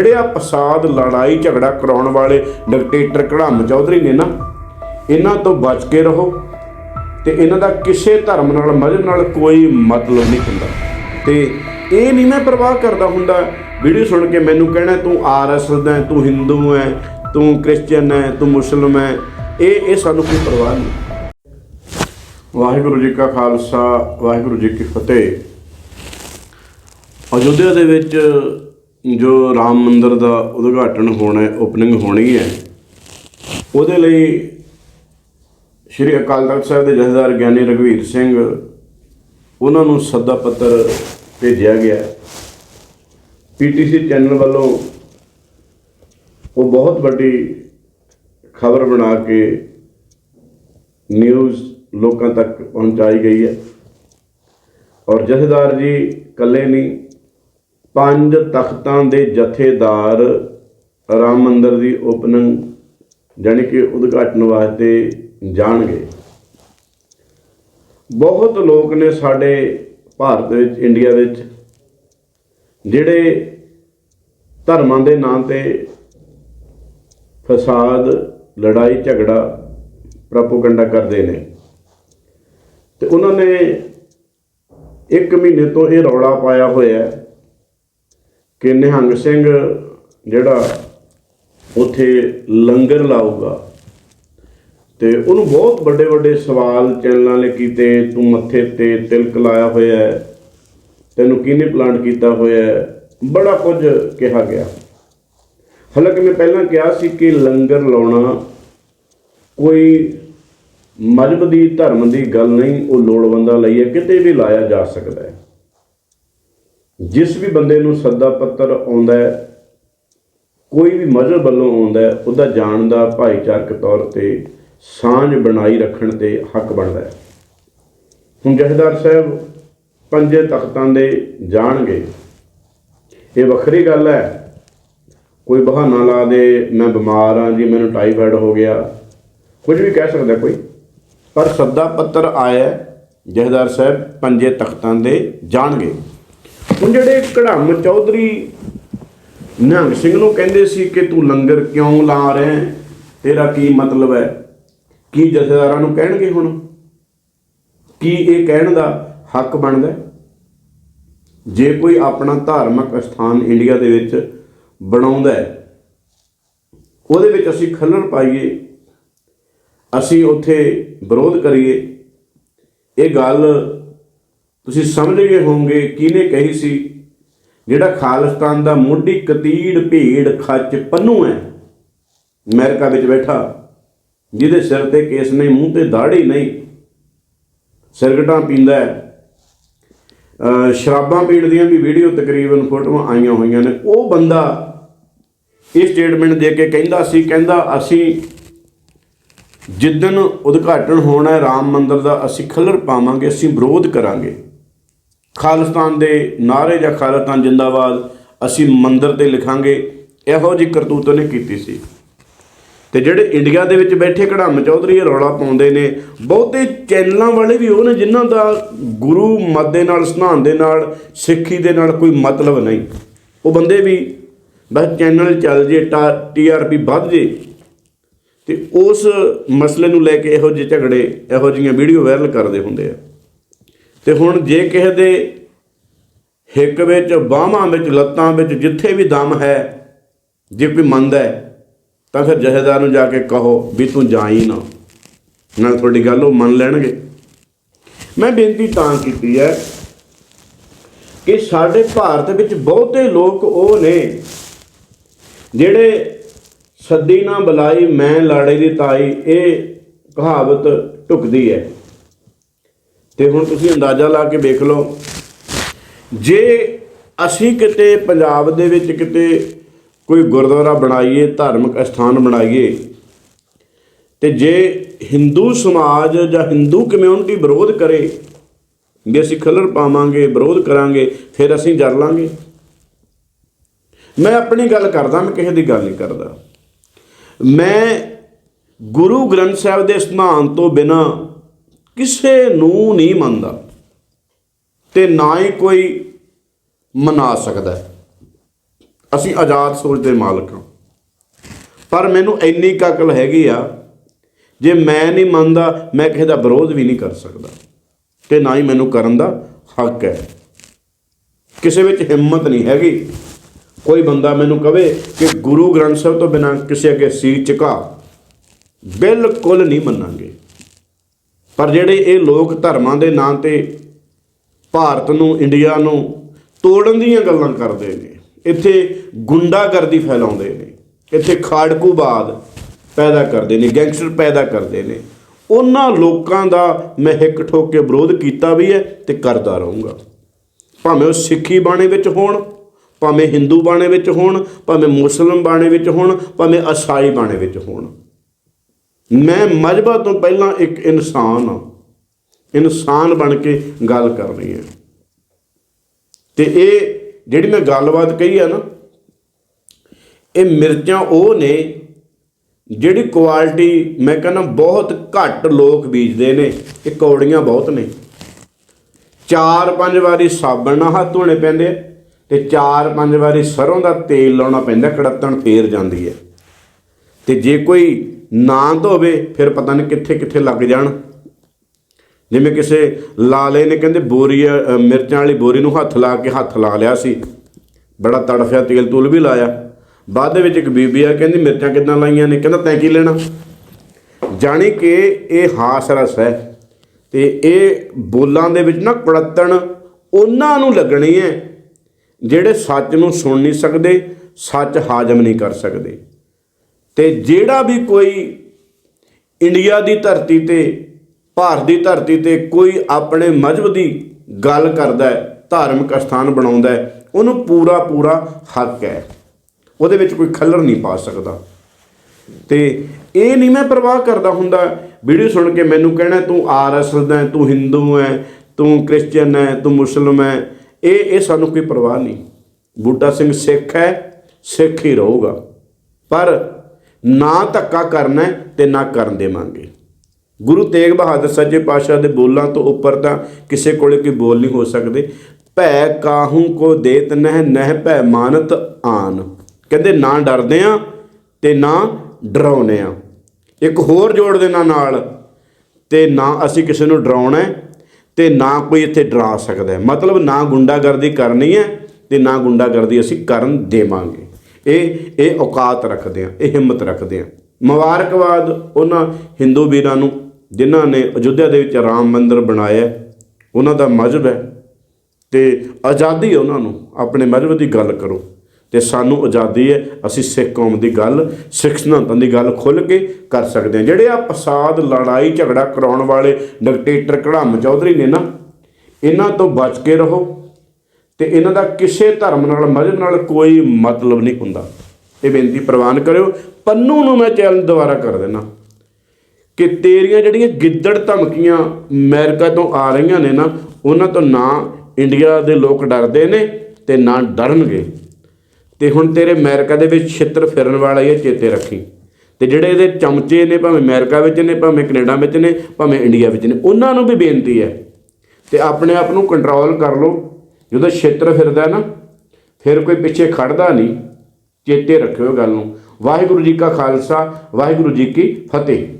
ਜਿਹੜੇ ਆ ਲੜਾਈ, ਝਗੜਾ ਕਰਾਉਣ ਵਾਲੇ ਡਿਕਟੇਟਰ ਕੜਾਮ ਚੌਧਰੀ ਨੇ ਨਾ, ਇਹਨਾਂ ਤੋਂ ਬਚ ਕੇ ਰਹੋ ਤੇ ਇਹਨਾਂ ਦਾ ਕਿਸੇ ਧਰਮ ਨਾਲ, ਮਜ਼ਹਬ ਨਾਲ ਕੋਈ ਮਤਲਬ ਨਹੀਂ ਹੁੰਦਾ। ਤੇ ਇਹ ਨਹੀਂ ਮੈਂ ਪਰਵਾਹ ਕਰਦਾ ਹੁੰਦਾ, ਵੀਡੀਓ ਸੁਣ ਕੇ ਮੈਨੂੰ ਕਹਿਣਾ, ਤੂੰ ਆਰਐਸਐਸ ਦਾ ਤੂੰ ਹਿੰਦੂ ਹੈ, ਤੂੰ ਕ੍ਰਿਸਚੀਅਨ ਹੈ, ਤੂੰ ਮੁਸਲਮ ਹੈ। ਇਹ ਇਹ ਸਾਨੂੰ ਕੋਈ ਪਰਵਾਹ ਨਹੀਂ। ਵਾਹਿਗੁਰੂ ਜੀ ਕਾ ਖਾਲਸਾ, ਵਾਹਿਗੁਰੂ ਜੀ ਕੀ ਫਤਿਹ। ਅਯੁੱਧਿਆ ਦੇ ਵਿੱਚ ਜੋ ਰਾਮ ਮੰਦਿਰ ਦਾ ਉਦਘਾਟਨ ਹੋਣਾ ਹੈ ਓਪਨਿੰਗ ਹੋਣੀ ਹੈ, ਉਹਦੇ ਲਈ ਸ਼੍ਰੀ ਅਕਾਲ ਤਖਤ ਸਾਹਿਬ ਦੇ ਜਥੇਦਾਰ ਗਿਆਨੀ ਰਘਵੀਰ ਸਿੰਘ, ਉਹਨਾਂ ਨੂੰ ਸੱਦਾ ਪੱਤਰ ਭੇਜਿਆ ਗਿਆ। ਪੀਟੀਸੀ ਚੈਨਲ ਵੱਲੋਂ ਉਹ ਬਹੁਤ ਵੱਡੀ ਖਬਰ ਬਣਾ ਕੇ ਨਿਊਜ਼ ਲੋਕਾਂ ਤੱਕ ਪਹੁੰਚਾਈ ਗਈ ਹੈ। ਔਰ ਜਥੇਦਾਰ ਜੀ ਇਕੱਲੇ ਨਹੀਂ ਪੰਜ ਤਖਤਾਂ ਦੇ ਜਥੇਦਾਰ ਰਾਮ ਮੰਦਰ ਦੀ ਓਪਨਿੰਗ ਜਾਣੀ ਕਿ ਉਦਘਾਟਨ ਵਾਸਤੇ ਜਾਣਗੇ। ਬਹੁਤ ਲੋਕ ਨੇ ਸਾਡੇ ਭਾਰਤ ਵਿੱਚ, ਇੰਡੀਆ ਵਿੱਚ, ਜਿਹੜੇ ਧਰਮਾਂ ਦੇ ਨਾਂ ਤੇ ਫਸਾਦ, ਲੜਾਈ, ਝਗੜਾ, ਪ੍ਰੋਪਗੈਂਡਾ ਕਰਦੇ ਨੇ। ਤੇ ਉਹਨਾਂ ਨੇ ਇੱਕ ਮਹੀਨੇ ਤੋਂ ਇਹ ਰੌਲਾ ਪਾਇਆ ਹੋਇਆ ਹੈ ਕਿ ਨਿਹੰਗ ਸਿੰਘ ਜਿਹੜਾ ਉਥੇ ਲੰਗਰ ਲਾਊਗਾ। ਤੇ ਉਹਨੂੰ ਬਹੁਤ ਵੱਡੇ ਵੱਡੇ ਸਵਾਲ ਚੈਨਲਾਂ ਨੇ ਕੀਤੇ, ਤੂੰ ਮੱਥੇ ਤੇ ਤਿਲਕ ਲਾਇਆ ਹੋਇਆ ਹੈ, ਤੈਨੂੰ ਕਿਹਨੇ ਪਲਾਂਟ ਕੀਤਾ ਹੋਇਆ ਹੈ, ਬੜਾ ਕੁਝ ਕਿਹਾ ਗਿਆ। ਹਾਲਾਂਕਿ ਮੈਂ ਪਹਿਲਾਂ ਕਿਹਾ ਸੀ ਕਿ ਲੰਗਰ ਲਾਉਣਾ ਕੋਈ ਮਜਬ ਦੀ ਧਰਮ ਦੀ ਗੱਲ ਨਹੀਂ, ਉਹ ਲੋੜਵੰਦਾਂ ਲਈ ਹੈ, ਕਿਤੇ ਵੀ ਲਾਇਆ ਜਾ ਸਕਦਾ ਹੈ। ਜਿਸ ਵੀ ਬੰਦੇ ਨੂੰ ਸੱਦਾ ਪੱਤਰ ਆਉਂਦਾ ਹੈ ਕੋਈ ਵੀ ਮਜ਼ਹਬ ਵੱਲੋਂ ਆਉਂਦਾ ਹੈ ਉਹਦਾ ਜਾਣ ਦਾ ਭਾਈਚਾਰਕ ਤੌਰ ਤੇ ਸਾਂਝ ਬਣਾਈ ਰੱਖਣ ਤੇ ਹੱਕ ਬਣਦਾ ਹੈ। ਹੁਣ ਜਥੇਦਾਰ ਸਾਹਿਬ ਪੰਜੇ ਤਖਤਾਂ ਦੇ ਜਾਣਗੇ। ਇਹ ਵੱਖਰੀ ਗੱਲ ਹੈ। ਕੋਈ ਬਹਾਨਾ ਲਾ ਦੇ ਮੈਂ ਬਿਮਾਰ ਹਾਂ ਜੀ ਮੈਨੂੰ ਟਾਈਫਾਇਡ ਹੋ ਗਿਆ। ਕੁਝ ਵੀ ਕਹਿ ਸਕਦਾ ਕੋਈ। ਪਰ ਸੱਦਾ ਪੱਤਰ ਆਇਆ ਹੈ, ਜਥੇਦਾਰ ਸਾਹਿਬ ਪੰਜੇ ਤਖਤਾਂ ਦੇ ਜਾਣਗੇ। ਹੁਣ ਜਿਹੜੇ ਕੜਾਮ ਚੌਧਰੀ ਨਿਹੰਗ ਸਿੰਘ ਨੂੰ ਕਹਿੰਦੇ ਸੀ ਕਿ ਤੂੰ ਲੰਗਰ ਕਿਉਂ ਲਾ ਰਿਹਾ ਤੇਰਾ ਕੀ ਮਤਲਬ ਹੈ? ਕੀ ਜਥੇਦਾਰਾਂ ਨੂੰ ਕਹਿਣਗੇ ਹੁਣ? ਕੀ ਇਹ ਕਹਿਣ ਦਾ ਹੱਕ ਬਣਦਾ ਜੇ ਕੋਈ ਆਪਣਾ ਧਾਰਮਿਕ ਸਥਾਨ ਇੰਡੀਆ ਦੇ ਵਿੱਚ ਬਣਾਉਂਦਾ ਹੈ, ਉਹਦੇ ਵਿੱਚ ਅਸੀਂ ਖੱਲਣ ਪਾਈਏ, ਅਸੀਂ ਉੱਥੇ ਵਿਰੋਧ ਕਰੀਏ, ਇਹ ਗੱਲ ਤੁਸੀਂ ਸਮਝ ਗਏ ਹੋਵੋਗੇ, ਕਿਹਨੇ ਕਹੀ ਸੀ? ਜਿਹੜਾ ਖਾਲਿਸਤਾਨ ਦਾ ਮੋਢੀ ਕਤੀੜ ਭੀੜ ਖੱਚ ਪੰਨੂ ਹੈ, ਅਮਰੀਕਾ ਵਿੱਚ ਬੈਠਾ, ਜਿਹਦੇ ਸਿਰ ਤੇ ਕੇਸ ਨਹੀਂ, ਮੂੰਹ ਤੇ ਦਾੜੀ ਨਹੀਂ, ਸਿਰਗਟਾਂ ਪੀਂਦਾ ਹੈ। ਸ਼ਰਾਬਾਂ ਪੀਣ ਦੀਆਂ ਵੀ ਵੀਡੀਓ ਤਕਰੀਬਨ ਫੋਟੋਆਂ ਆਈਆਂ ਹੋਈਆਂ ਨੇ। ਉਹ ਬੰਦਾ ਇਹ ਸਟੇਟਮੈਂਟ ਦੇ ਕੇ ਕਹਿੰਦਾ ਸੀ, ਕਹਿੰਦਾ ਅਸੀਂ ਜਿੱਦਨ ਉਦਘਾਟਨ ਹੋਣਾ ਹੈ, ਰਾਮ ਮੰਦਰ ਦਾ ਅਸੀਂ ਖੱਲਰ ਪਾਵਾਂਗੇ, ਅਸੀਂ ਵਿਰੋਧ ਕਰਾਂਗੇ। ਖਾਲਿਸਤਾਨ ਦੇ ਨਾਰੇ ਜਾਂ ਖਾਲਿਸਤਾਨ ਜਿੰਦਾਬਾਦ ਅਸੀਂ ਮੰਦਰ ਤੇ ਲਿਖਾਂਗੇ, ਇਹੋ ਜਿਹੀ ਕਰਤੂਤ ਉਹਨੇ ਕੀਤੀ ਸੀ। ਤੇ ਜਿਹੜੇ ਇੰਡੀਆ ਦੇ ਵਿੱਚ ਬੈਠੇ ਕੜਾਮ ਚੌਧਰੀ ਇਹ ਰੌਲਾ ਪਾਉਂਦੇ ਨੇ, ਬਹੁਤੇ ਚੈਨਲਾਂ ਵਾਲੇ ਵੀ ਉਹ ਨੇ ਜਿਨ੍ਹਾਂ ਦਾ ਗੁਰੂ ਮਤ ਦੇ ਨਾਲ, ਸਿਧਾਂਤ ਦੇ ਨਾਲ, ਸਿੱਖੀ ਦੇ ਨਾਲ ਕੋਈ ਮਤਲਬ ਨਹੀਂ। ਉਹ ਬੰਦੇ ਵੀ ਬਸ ਚੈਨਲ ਚੱਲ ਜੇ ਟੀਆਰਪੀ ਵੱਧ ਜੇ, ਤੇ ਉਸ ਮਸਲੇ ਨੂੰ ਲੈ ਕੇ ਇਹੋ ਜਿਹੇ ਝਗੜੇ, ਇਹੋ ਜਿਹੀਆਂ ਵੀਡੀਓ ਵਾਇਰਲ ਕਰਦੇ ਹੁੰਦੇ ਆ। ਤੇ ਹੁਣ ਜੇ ਕਿਸੇ ਦੇ ਹਿੱਕ ਵਿੱਚ, ਬਾਹਾਂ ਵਿੱਚ, ਲੱਤਾਂ ਵਿੱਚ ਜਿੱਥੇ ਵੀ ਦਮ ਹੈ, ਜੇ ਕੋਈ ਮੰਨਦਾ ਹੈ, ਤਾਂ ਫਿਰ ਜਹੇਦਾਰ ਨੂੰ ਜਾ ਕੇ ਕਹੋ ਵੀ ਤੂੰ ਜਾਈ ਨਾ। ਨਾਲ ਤੁਹਾਡੀ ਗੱਲ ਉਹ ਮੰਨ ਲੈਣਗੇ। ਮੈਂ ਬੇਨਤੀ ਤਾਂ ਕੀਤੀ ਹੈ ਕਿ ਸਾਡੇ ਭਾਰਤ ਵਿੱਚ ਬਹੁਤੇ ਲੋਕ ਉਹ ਨੇ ਜਿਹੜੇ ਸੱਦੀ ਨਾ ਬੁਲਾਈ, ਮੈਂ ਲਾੜੇ ਦੀ ਤਾਈ, ਇਹ ਕਹਾਵਤ ਢੁਕਦੀ ਹੈ। ਤੇ ਹੁਣ ਤੁਸੀਂ ਅੰਦਾਜ਼ਾ ਲਾ ਕੇ ਵੇਖ ਲਓ। ਜੇ ਅਸੀਂ ਕਿਤੇ ਪੰਜਾਬ ਦੇ ਵਿੱਚ ਕਿਤੇ ਕੋਈ ਗੁਰਦੁਆਰਾ ਬਣਾਈਏ, ਧਾਰਮਿਕ ਸਥਾਨ ਬਣਾਈਏ, ਤੇ ਜੇ ਹਿੰਦੂ ਸਮਾਜ ਜਾਂ ਹਿੰਦੂ ਕਮਿਊਨਿਟੀ ਵਿਰੋਧ ਕਰੇ, ਜੇ ਅਸੀਂ ਖੱਲਰ ਪਾਵਾਂਗੇ, ਵਿਰੋਧ ਕਰਾਂਗੇ, ਫਿਰ ਅਸੀਂ ਜਰ ਲਾਂਗੇ। ਮੈਂ ਆਪਣੀ ਗੱਲ ਕਰਦਾ, ਮੈਂ ਕਿਸੇ ਦੀ ਗੱਲ ਨਹੀਂ ਕਰਦਾ। ਮੈਂ ਗੁਰੂ ਗ੍ਰੰਥ ਸਾਹਿਬ ਦੇ ਸਿਧਾਂਤ ਤੋਂ ਬਿਨਾ ਕਿਸੇ ਨੂੰ ਨਹੀਂ ਮੰਨਦਾ ਤੇ ਨਾ ਹੀ ਕੋਈ ਮਨਾ ਸਕਦਾ। ਅਸੀਂ ਆਜ਼ਾਦ ਸੋਚ ਦੇ ਮਾਲਕ ਹਾਂ। ਪਰ ਮੈਨੂੰ ਇੰਨੀ ਕਕਲ ਹੈਗੀ ਆ, ਜੇ ਮੈਂ ਨਹੀਂ ਮੰਨਦਾ, ਮੈਂ ਕਿਸੇ ਦਾ ਵਿਰੋਧ ਵੀ ਨਹੀਂ ਕਰ ਸਕਦਾ। ਤੇ ਨਾ ਹੀ ਮੈਨੂੰ ਕਰਨ ਦਾ ਹੱਕ ਹੈ। ਕਿਸੇ ਵਿੱਚ ਹਿੰਮਤ ਨਹੀਂ ਹੈਗੀ। ਕੋਈ ਬੰਦਾ ਮੈਨੂੰ ਕਵੇ ਕਿ ਗੁਰੂ ਗ੍ਰੰਥ ਸਾਹਿਬ ਤੋਂ ਬਿਨਾਂ ਕਿਸੇ ਅੱਗੇ ਸੀਰ ਝੁਕਾ, ਬਿਲਕੁਲ ਨਹੀਂ ਮੰਨਾਂਗੇ। ਪਰ ਜਿਹੜੇ ਇਹ ਲੋਕ ਧਰਮਾਂ ਦੇ ਨਾਂ ਤੇ ਭਾਰਤ ਨੂੰ, ਇੰਡੀਆ ਨੂੰ ਤੋੜਨ ਦੀਆਂ ਗੱਲਾਂ ਕਰਦੇ ਨੇ, ਇੱਥੇ ਗੁੰਡਾਗਰਦੀ ਫੈਲਾਉਂਦੇ ਨੇ, ਇੱਥੇ ਖਾੜਕੂਬਾਦ ਪੈਦਾ ਕਰਦੇ ਨੇ, ਗੈਂਗਸਟਰ ਪੈਦਾ ਕਰਦੇ ਨੇ, ਉਹਨਾਂ ਲੋਕਾਂ ਦਾ ਮੈਂ ਹਿੱਕ ਠੋਕ ਕੇ ਵਿਰੋਧ ਕੀਤਾ ਵੀ ਹੈ ਤੇ ਕਰਦਾ ਰਹੂੰਗਾ। ਭਾਵੇਂ ਉਹ ਸਿੱਖੀ ਬਾਣੇ ਵਿੱਚ ਹੋਣ, ਭਾਵੇਂ ਹਿੰਦੂ ਬਾਣੇ ਵਿੱਚ ਹੋਣ, ਭਾਵੇਂ ਮੁਸਲਮ ਬਾਣੇ ਵਿੱਚ ਹੋਣ, ਭਾਵੇਂ ਈਸਾਈ ਬਾਣੇ ਵਿੱਚ ਹੋਣ। ਮੈਂ ਮਜਬਾ ਤੋਂ ਪਹਿਲਾਂ ਇੱਕ ਇਨਸਾਨ ਹਾਂ। ਇਨਸਾਨ ਬਣ ਕੇ ਗੱਲ ਕਰਨੀ ਹੈ। ਤੇ ਇਹ ਜਿਹੜੀ ਮੈਂ ਗੱਲਬਾਤ ਕਹੀ ਆ ਨਾ, ਇਹ ਮਿਰਚਾਂ ਉਹ ਨੇ ਜਿਹੜੀ ਕੁਆਲਿਟੀ ਮੈਂ ਕਹਿੰਦਾ ਬਹੁਤ ਘੱਟ ਲੋਕ ਬੀਜਦੇ ਨੇ। ਇਹ ਕੌੜੀਆਂ ਬਹੁਤ ਨੇ। ਚਾਰ ਪੰਜ ਵਾਰੀ ਸਾਬਣ ਨਾਲ ਹੱਥ ਧੋਣੇ ਪੈਂਦੇ ਆ ਤੇ ਚਾਰ ਪੰਜ ਵਾਰੀ ਸਰੋਂ ਦਾ ਤੇਲ ਲਾਉਣਾ ਪੈਂਦਾ ਕੜੱਤਣ ਫੇਰ ਜਾਂਦੀ ਹੈ। ਤੇ ਜੇ ਕੋਈ ਨਾ ਧੋਵੇ, ਫਿਰ ਪਤਾ ਨਹੀਂ ਕਿੱਥੇ ਕਿੱਥੇ ਲੱਗ ਜਾਣ। ਜਿਵੇਂ ਕਿਸੇ ਲਾਲੇ ਨੇ ਕਹਿੰਦੇ ਬੋਰੀ ਮਿਰਚਾਂ ਵਾਲੀ ਬੋਰੀ ਨੂੰ ਹੱਥ ਲਾ ਕੇ ਹੱਥ ਲਾ ਲਿਆ ਸੀ। ਬੜਾ ਤੜਫਿਆ, ਤੇਲ ਤੂਲ ਵੀ ਲਾਇਆ। ਬਾਅਦ ਦੇ ਵਿੱਚ ਇੱਕ ਬੀਬੀ ਆ, ਕਹਿੰਦੀ ਮਿਰਚਾਂ ਕਿੱਦਾਂ ਲਾਈਆਂ ਨੇ? ਕਹਿੰਦਾ ਤੈਂ ਕੀ ਲੈਣਾ? ਜਾਣੀ ਕਿ ਇਹ ਹਾਸ ਰਸ ਹੈ ਤੇ ਇਹ ਬੋਲਾਂ ਦੇ ਵਿੱਚ ਨਾ ਕੁੜੱਤਣ ਉਹਨਾਂ ਨੂੰ ਲੱਗਣੀ ਹੈ, ਜਿਹੜੇ ਸੱਚ ਨੂੰ ਸੁਣ ਨਹੀਂ ਸਕਦੇ, ਸੱਚ ਹਾਜ਼ਮ ਨਹੀਂ ਕਰ ਸਕਦੇ। ਤੇ ਜਿਹੜਾ ਵੀ ਕੋਈ ਇੰਡੀਆ ਦੀ ਧਰਤੀ ਤੇ, ਭਾਰਤ ਦੀ ਧਰਤੀ ਤੇ ਕੋਈ ਆਪਣੇ ਮਜ਼ਹਬ ਦੀ ਗੱਲ ਕਰਦਾ ਹੈ, ਧਾਰਮਿਕ ਸਥਾਨ ਬਣਾਉਂਦਾ ਹੈ, ਉਹਨੂੰ ਪੂਰਾ ਪੂਰਾ ਹੱਕ ਹੈ। ਉਹਦੇ ਵਿੱਚ ਕੋਈ ਖੱਲਰ ਨਹੀਂ ਪਾ ਸਕਦਾ। ਤੇ ਇਹ ਨਹੀਂ ਮੈਂ ਪਰਵਾਹ ਕਰਦਾ ਹੁੰਦਾ, ਵੀਡੀਓ ਸੁਣ ਕੇ ਮੈਨੂੰ ਕਹਿਣਾ, ਤੂੰ ਆਰਐਸਐਸ ਦਾ ਤੂੰ ਹਿੰਦੂ ਹੈ, ਤੂੰ ਕ੍ਰਿਸਚੀਅਨ ਹੈ, ਤੂੰ ਮੁਸਲਮ ਹੈ। ਇਹ ਇਹ ਸਾਨੂੰ ਕੋਈ ਪਰਵਾਹ ਨਹੀਂ। ਬੂਟਾ ਸਿੰਘ ਸਿੱਖ ਹੈ, ਸਿੱਖ ਹੀ ਰਹੂਗਾ। ਪਰ ਨਾ ਧੱਕਾ ਕਰਨਾ ਹੈ ਤੇ ਨਾ ਕਰਨ ਦੇਵਾਂਗੇ। ਗੁਰੂ ਤੇਗ ਬਹਾਦਰ ਸੱਜੇ ਪਾਤਸ਼ਾਹ ਦੇ ਬੋਲਾਂ ਤੋਂ ਉੱਪਰ ਤਾਂ ਕਿਸੇ ਕੋਲੇ ਕੋਈ ਬੋਲ ਨਹੀਂ ਹੋ ਸਕਦੇ। ਭੈ ਕਾਹੂ ਕੋ ਦੇਤ ਨਹਿ ਨਹਿ ਭੈ ਮਾਨਤ ਆਨ। ਕਹਿੰਦੇ ਨਾ ਡਰਦੇ ਆ ਤੇ ਨਾ ਡਰਾਉਨੇ ਆ। ਇੱਕ ਹੋਰ ਜੋੜ ਦੇਣਾ ਨਾਲ ਤੇ ਨਾ ਅਸੀਂ ਕਿਸੇ ਨੂੰ ਡਰਾਉਣਾ ਹੈ ਤੇ ਨਾ ਕੋਈ ਇੱਥੇ ਡਰਾ ਸਕਦਾ ਮਤਲਬ ਨਾ ਗੁੰਡਾਗਰਦੀ ਕਰਨੀ ਹੈ ਤੇ ਨਾ ਗੁੰਡਾਗਰਦੀ ਅਸੀਂ ਕਰਨ ਦੇਵਾਂਗੇ। ਇਹ ਇਹ ਔਕਾਤ ਰੱਖਦੇ ਆ, ਇਹ ਹਿੰਮਤ ਰੱਖਦੇ ਆ। ਮੁਬਾਰਕਬਾਦ ਉਹਨਾਂ ਹਿੰਦੂ ਵੀਰਾਂ ਨੂੰ, ਜਿਨ੍ਹਾਂ ਨੇ ਅਯੁੱਧਿਆ ਦੇ ਵਿੱਚ ਰਾਮ ਮੰਦਿਰ ਬਣਾਇਆ ਉਹਨਾਂ ਦਾ ਮਜ਼ਹਬ ਹੈ। ਤੇ ਆਜ਼ਾਦੀ ਉਹਨਾਂ ਨੂੰ, ਆਪਣੇ ਮਜ਼ਹਬ ਦੀ ਗੱਲ ਕਰੋ। ਤੇ ਸਾਨੂੰ ਆਜ਼ਾਦੀ ਹੈ, ਅਸੀਂ ਸਿੱਖ ਕੌਮ ਦੀ ਗੱਲ, ਸਿੱਖ ਸਿਧਾਂਤਾਂ ਦੀ ਗੱਲ ਖੁੱਲ੍ਹ ਕੇ ਕਰ ਸਕਦੇ ਹਾਂ। ਜਿਹੜੇ ਆ ਫਸਾਦ ਲੜਾਈ, ਝਗੜਾ ਕਰਾਉਣ ਵਾਲੇ ਡਿਕਟੇਟਰ ਕੜਾਮ ਚੌਧਰੀ ਨੇ ਨਾ, ਇਹਨਾਂ ਤੋਂ ਬਚ ਕੇ ਰਹੋ। ਤੇ ਇਹਨਾਂ ਦਾ ਕਿਸੇ ਧਰਮ ਨਾਲ, ਮਜ਼ਹਬ ਨਾਲ ਕੋਈ ਮਤਲਬ ਨਹੀਂ ਹੁੰਦਾ। ਇਹ ਬੇਨਤੀ ਪ੍ਰਵਾਨ ਕਰਿਓ। ਪੰਨੂ ਨੂੰ ਮੈਂ ਚੈਲੰਜ ਦੁਬਾਰਾ ਕਰ ਦੇਣਾ ਕਿ ਤੇਰੀਆਂ ਜਿਹੜੀਆਂ ਗਿੱਦੜ ਧਮਕੀਆਂ ਅਮਰੀਕਾ ਤੋਂ ਆ ਰਹੀਆਂ ਨੇ ਨਾ, ਉਹਨਾਂ ਤੋਂ ਨਾ ਇੰਡੀਆ ਦੇ ਲੋਕ ਡਰਦੇ ਨੇ ਤੇ ਨਾ ਡਰਨਗੇ। ਤੇ ਹੁਣ ਤੇਰੇ ਅਮਰੀਕਾ ਦੇ ਵਿੱਚ ਛਿੱਤਰ ਫਿਰਨ ਵਾਲਾ ਇਹ ਚੇਤੇ ਰੱਖੀ। ਤੇ ਜਿਹੜੇ ਇਹਦੇ ਚਮਚੇ ਨੇ, ਭਾਵੇਂ ਅਮਰੀਕਾ ਵਿੱਚ ਨੇ, ਭਾਵੇਂ ਕੈਨੇਡਾ ਵਿੱਚ ਨੇ, ਭਾਵੇਂ ਇੰਡੀਆ ਵਿੱਚ ਨੇ, ਉਹਨਾਂ ਨੂੰ ਵੀ ਬੇਨਤੀ ਹੈ। ਤੇ ਆਪਣੇ ਆਪ ਨੂੰ ਕੰਟਰੋਲ ਕਰ ਲਓ। ਜਦੋਂ ਛੇਤਰ ਫਿਰਦਾ ਨਾ, ਫਿਰ ਕੋਈ ਪਿੱਛੇ ਖੜਦਾ ਨਹੀਂ, ਚੇਤੇ ਰੱਖਿਓ ਗੱਲ ਨੂੰ। ਵਾਹਿਗੁਰੂ ਜੀ ਕਾ ਖਾਲਸਾ, ਵਾਹਿਗੁਰੂ ਜੀ ਕੀ ਫਤਿਹ।